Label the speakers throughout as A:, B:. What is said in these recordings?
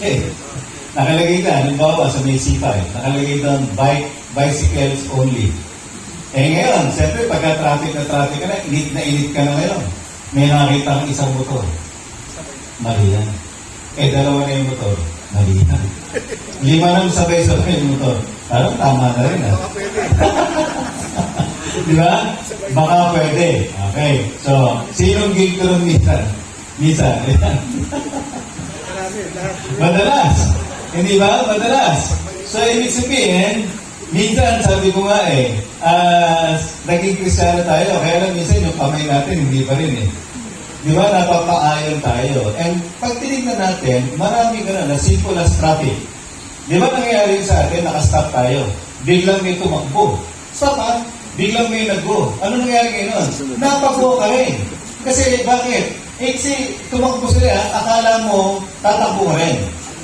A: Eh, nakalagay ka, halimbawa sa may C5, nakalagay doon, bike, bicycles only. Eh ngayon, siyempre pagka traffic na traffic ka na, init na init ka na ngayon. May nakakita kang isang motor. Mali yan. Eh, dalawa na yung motor. Mali yan. Lima nang sabay-sabay yung motor. Parang tama na rin, ah. Di ba? Baka pwede. Okay. So, sinong guilty ron minsan? Minsan. Madalas. Hindi ba? Madalas. So, ibig sabihin, minsan, sabi ko nga eh, ah, naging kristyano tayo, kaya lang minsan yung kamay natin, hindi pa rin eh. Di ba? Napapaayon tayo. And pag tinignan natin, marami ka na, na simple as traffic. Di ba nangyayari sa atin, nakastop tayo. Biglang may tumakbo. Stop ha? Biglang may nag-go. Ano nangyayari ngayon? Napag-go ka rin. Kasi bakit? Eh kasi tumakbo sila, akala mo tatakbo.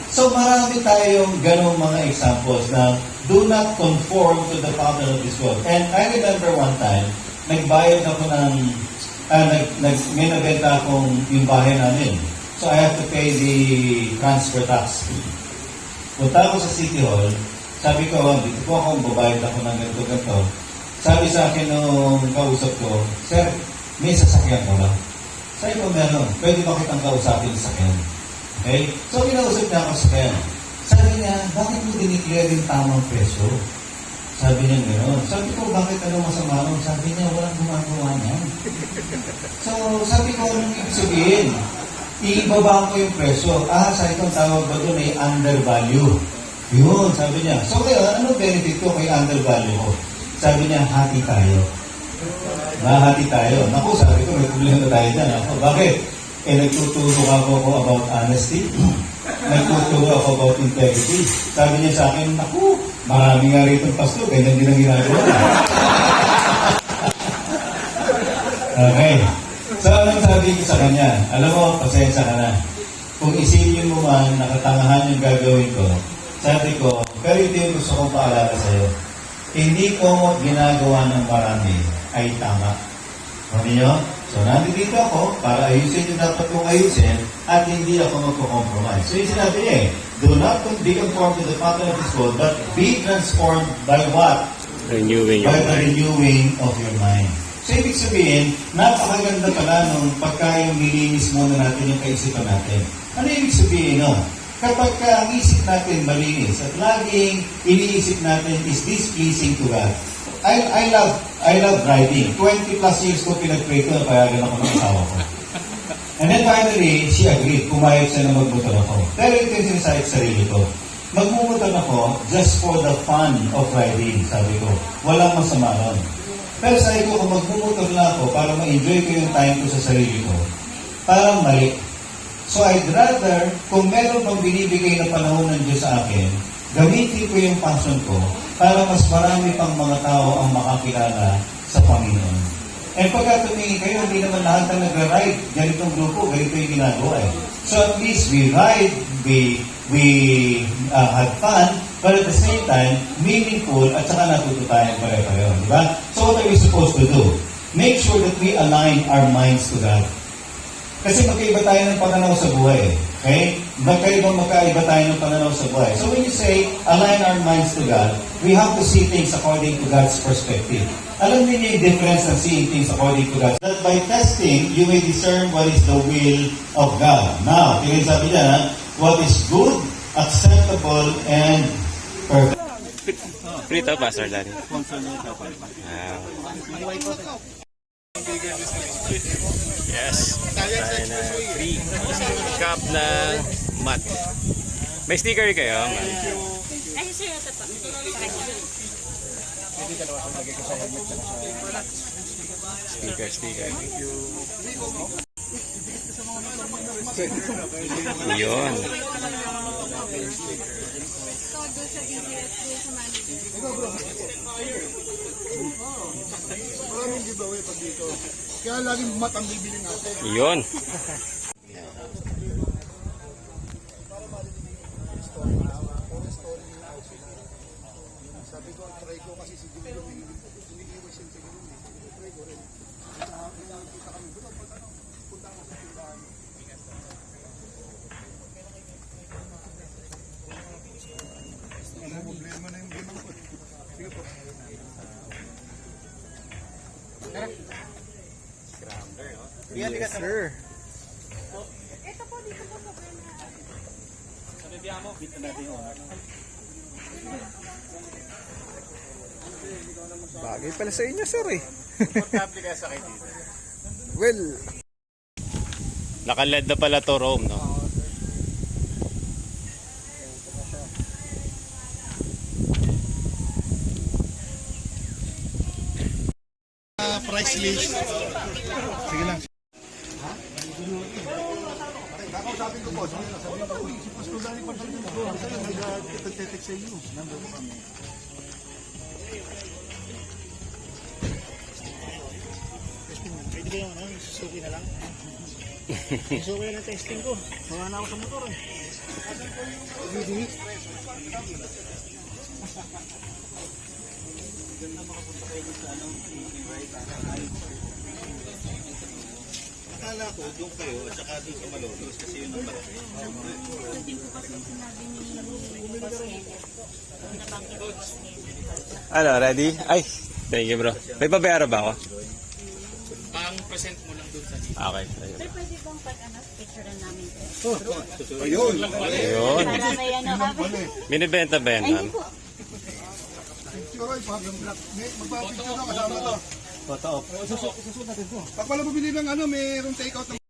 A: So marami tayong ganong mga examples na do not conform to the pattern of this world. And I remember one time, nagbayad ako ng, ah, nag, nag, may nabenta akong yung bahay namin. So I have to pay the transfer tax. Punta ako sa City Hall, sabi ko, "Oh, dito po ako, babayad ako ng ganito, ganito. Sabi sa akin nung kausap ko, Sir, may sasakyan ka ba? Sabi ko, meron. Pwede ba kitang kausapin sa sasakyan? Okay? So, kinausap niya ako sa sasakyan. Sabi niya, bakit mo diniclare yung tamang presyo? Sabi niya gano'n. Sabi ko, bakit ano masama nun? Sabi niya, walang gumagawa niyan. So, sabi ko, anong ibig sabihin? Iibaba ko yung presyo. Ah, sa itong tawag ba doon ay undervalue. Yun, sabi niya. So, kaya, anong benefit ko kay undervalue ko? Sabi niya, hati tayo. Mahati tayo. Naku, sabi ko, may problema tayo dyan. Ako, bakit? Eh, nagtuturo ako ako about honesty. nagtuturo ako about integrity. Sabi niya sa akin, naku, marami nga rito pasto, ganyan din ang ginagawa. okay. So, anong sabi ko sa kanya? Alam mo, pasensya ka na. Kung isipin mo man, nakatangahan yung gagawin ko, sabi ko, pero ito yung gusto kong paalala sa'yo. Hindi ko ginagawa ng marami ay tama. Ano nyo? So, nandito ako para ayusin yung dapat kong ayusin at hindi ako magko-compromise. So, yung sinabi niya eh, do not be conformed to the pattern of this world, but be transformed by what?
B: Renewing your
A: by the
B: mind.
A: renewing of your mind. So, ibig sabihin, napakaganda pala nung pagka yung nilinis muna natin yung kaisipan natin. Ano ibig sabihin nun? Kapag ka ang isip natin malinis at laging iniisip natin, is this pleasing to God? I, I love I love driving. 20 plus years ko pinag-pray ko na payagan ako ng asawa ko. And then finally, she agreed. Pumayag siya na magmotor ako. Pero ito yung sinasabi sa sarili ko. Magmumotor ako just for the fun of riding, sabi ko. Walang masama nun. Pero sabi ko, kung magmumotor na ako para ma-enjoy ko yung time ko sa sarili ko, parang mali. So I'd rather, kung meron pang binibigay na panahon ng Diyos sa akin, gamitin ko yung passion ko para mas marami pang mga tao ang makakilala sa Panginoon. And pagka tumingin kayo, hindi naman lahat na nagra-ride. Ganitong grupo, ganito yung ginagawa eh. So at least we ride, we, we uh, had fun, but at the same time, meaningful at saka natuto tayong pare-pareho. Di ba? So what are we supposed to do? Make sure that we align our minds to God. Kasi magkaiba tayo ng pananaw sa buhay. eh. Okay? Magkaiba, magkaiba tayo ng pananaw sa buhay. So when you say, align our minds to God, we have to see things according to God's perspective. Alam niyo yung difference ng seeing things according to God. That by testing, you may discern what is the will of God. Now, tingin sabi niya, ha? what is good, acceptable, and perfect.
B: Prito, Pastor Danny. Wow. Yes. Tayo na free cup ng mat. May sticker kayo?
C: Ay, sir, ito po.
B: Sticker, sticker. Yun.
D: Maraming giveaway pag dito. Kaya laging mat ang bibili natin.
B: Yun.
D: Scrambler, no? Yes, sir. Ito po, dito po sa brand Sabibiyan mo, bit na
B: natin yung
E: Bagay pala sa inyo, sir eh.
B: Comfortable ka sa kayo dito.
E: Well,
B: Nakalad na pala to Rome, no?
D: Price list. Sige lang. Sabi ko po, sabi ko, si Pastor Dani pa sabi ko, sabi ko, nag-tetek sa iyo. Nandun ko kami. Pwede kayo ano, susuki na lang. Susuki na testing ko. Wala na ako sa motor eh. Hindi. Akala ko doon kayo at saka doon sa Malolos kasi yun ang malaki.
C: Hindi ko kasi sinabi ni.
B: Ano, ready? Ay, thank you, bro. May babayaro ba ako?
D: Pang-present mo lang doon sa
B: Okay. ayun.
C: Sir, pwede bang pag ano, picturean namin ko?
D: Ayun.
B: Ayun.
C: Para may ano kami.
B: Binibenta ba yan,
C: Ay, hindi po.
D: Siguro ay pag magpapicture na kasama to. Photo op. Susunod natin to. Pag pala bumili ng ano, mayroong take out ng